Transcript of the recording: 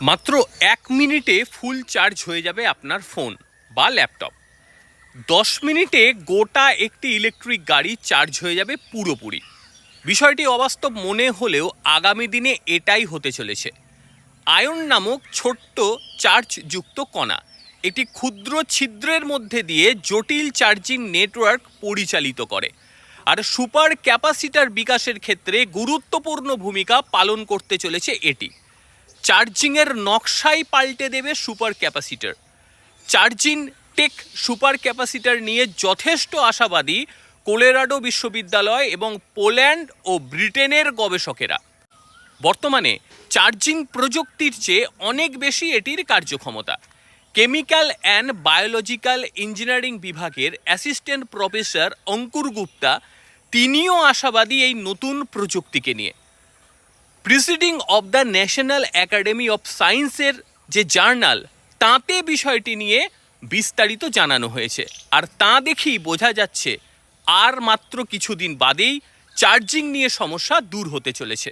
মাত্র এক মিনিটে ফুল চার্জ হয়ে যাবে আপনার ফোন বা ল্যাপটপ। দশ মিনিটে গোটা একটি ইলেকট্রিক গাড়ি চার্জ হয়ে যাবে পুরোপুরি। বিষয়টি অবাস্তব মনে হলেও আগামী দিনে এটাই হতে চলেছে। আয়ন নামক ছোট্ট চার্জযুক্ত কণা একটি ক্ষুদ্র ছিদ্রের মধ্যে দিয়ে জটিল চার্জিং নেটওয়ার্ক পরিচালিত করে আর সুপার ক্যাপাসিটার বিকাশের ক্ষেত্রে গুরুত্বপূর্ণ ভূমিকা পালন করতে চলেছে এটি। চার্জিংয়ের নকশাই পাল্টে দেবে super capacitor. Charging tech super capacitor নিয়ে যথেষ্ট আশাবাদী কোলেরাডো বিশ্ববিদ্যালয় এবং পোল্যান্ড ও ব্রিটেনের গবেষকেরা। বর্তমানে চার্জিং প্রযুক্তির চেয়ে অনেক বেশি এটির কার্যক্ষমতা। কেমিক্যাল অ্যান্ড বায়োলজিক্যাল ইঞ্জিনিয়ারিং বিভাগের অ্যাসিস্ট্যান্ট প্রফেসর অঙ্কুর গুপ্তা তিনিও আশাবাদী এই নতুন প্রযুক্তিকে নিয়ে। Proceeding of the national academy of সায়েন্সের যে জার্নাল, তাতে বিষয়টি নিয়ে বিস্তারিত জানানো হয়েছে। আর তা দেখেই বোঝা যাচ্ছে, আর মাত্র কিছুদিন বাদেই চার্জিং নিয়ে সমস্যা দূর হতে চলেছে।